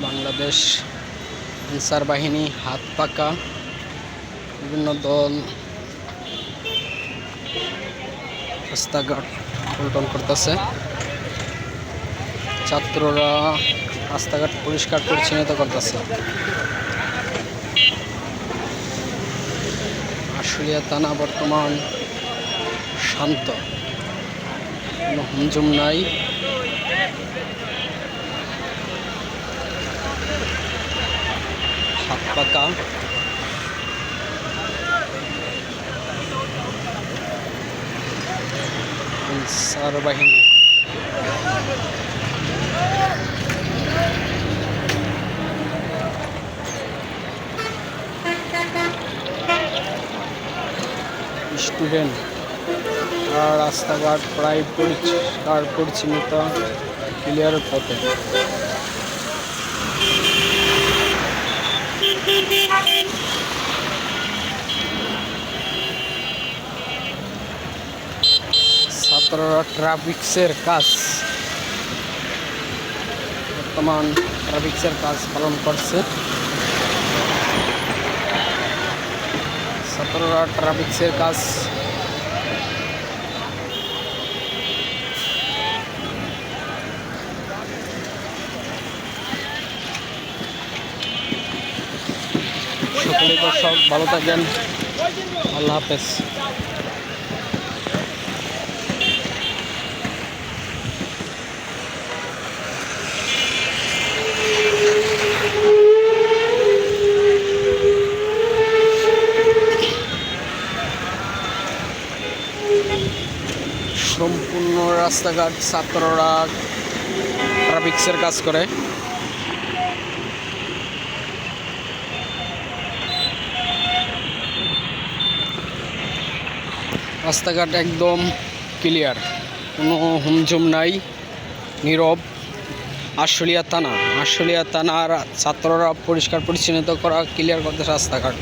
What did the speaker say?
বাংলাদেশ আনসার বাহিনী হাত পাকা, বিভিন্ন দল রাস্তাঘাট পল্টন করতেছে। ছাত্ররা রাস্তাঘাট পরিষ্কার, পরিচ্ছন্নতা করতেছে। আশুলিয়া থানা বর্তমান শান্ত। কোনো হুমজুম নাই। হাত পাকা বাহিনী। স্টুডেন্ট আর রাস্তাঘাট প্রায় পরিষ্কার পরিচ্ছন্নত ক্লিয়ার পথে। ছাত্ররা ট্রাফিক্সের কাজ বর্তমান ট্রাফিক্সের কাজ পালন করছে ছাত্ররা ট্রাফিক্সের কাজ সকলে দর্শক ভালো থাকেন আল্লাহ হাফেজ সম্পূর্ণ রাস্তাঘাট, ছাত্ররা ট্রাফিক্সের কাজ করে। রাস্তাঘাট একদম ক্লিয়ার কোনো হুমঝুম নাই, নীরব। আশুলিয়া থানা, আশুলিয়া থানার ছাত্ররা পরিষ্কার পরিচ্ছন্নতা করা ক্লিয়ার করতে রাস্তাঘাট।